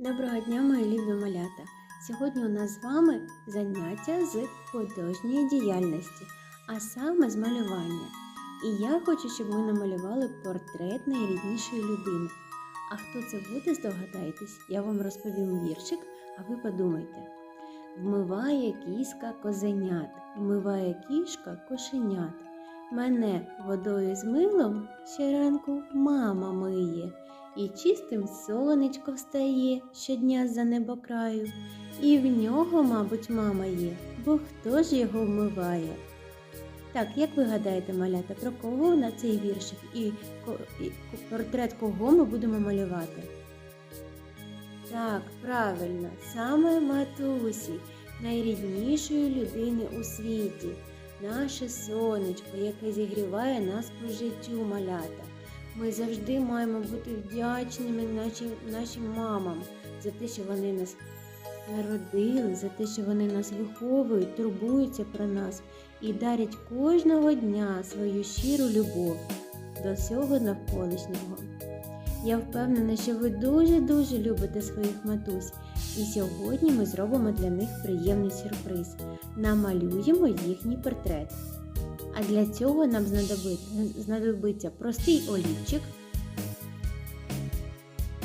Доброго дня, мої любі малята! Сьогодні у нас з вами заняття з художньої діяльності, а саме з малювання. І я хочу, щоб ми намалювали портрет найріднішої людини. А хто це буде, здогадаєтесь, я вам розповім віршик, а ви подумайте. Вмиває кіска козенят, вмиває кішка кошенят. Мене водою з милом щоранку мама миє. І чистим сонечко встає щодня за небокраю, і в нього, мабуть, мама є, бо хто ж його вмиває? Так, як ви гадаєте, малята, про кого на цей віршик і, і портрет кого ми будемо малювати? Так, правильно, саме матусі, найріднішої людини у світі, наше сонечко, яке зігріває нас по життю малята. Ми завжди маємо бути вдячними нашим, нашим мамам за те, що вони нас народили, за те, що вони нас виховують, турбуються про нас і дарять кожного дня свою щиру любов до всього навколишнього. Я впевнена, що ви дуже-дуже любите своїх матусь, і сьогодні ми зробимо для них приємний сюрприз. Намалюємо їхній портрет. А для цього нам знадобиться, простий олівчик,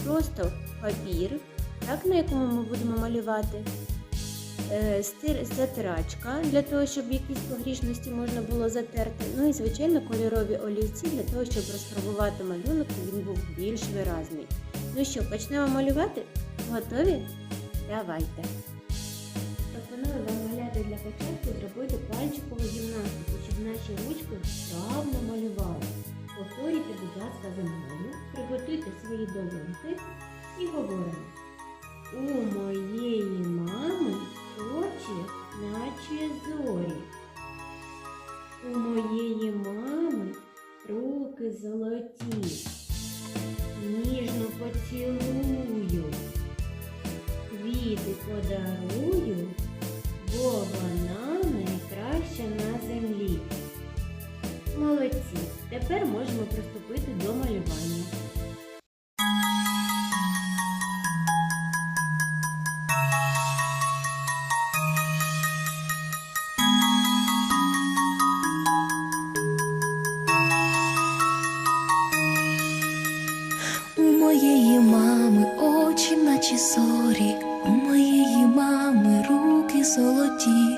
просто папір, так, на якому ми будемо малювати, е, затирачка для того, щоб якісь погрішності можна було затерти. Ну і, звичайно, кольорові олівці для того, щоб розфарбувати малюнок, він був більш виразний. Ну що, почнемо малювати? Готові? Давайте. Пропоную вам маляти для початку зробити пальчикову гімнастику, наші ручки вправно малювали. Повторюйте, будь ласка, за мною, приготуйте свої долоньки і говоримо. У моєї мами очі, наче зорі. У моєї мами руки золоті. Ніжно поцілую, квіти подарую, бо вона найкраща на землі. Молодці! Тепер можемо приступити до малювання. Моєї мами очі, наче зорі, у моєї мами руки золоті,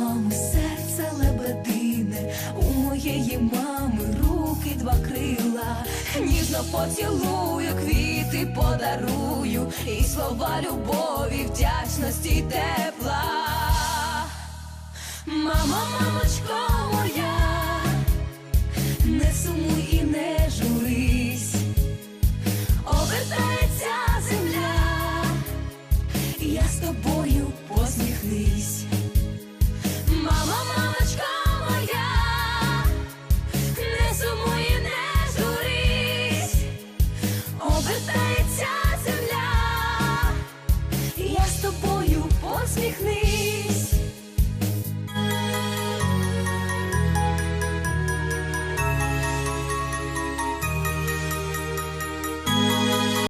моєї мами руки два крила, ніжно поцілую, квіти подарую, і слова любові, вдячності й тепла. Мама, мамочко моя, не сумуй і не журись, обертається земля я з тобою посміхнись. Обертається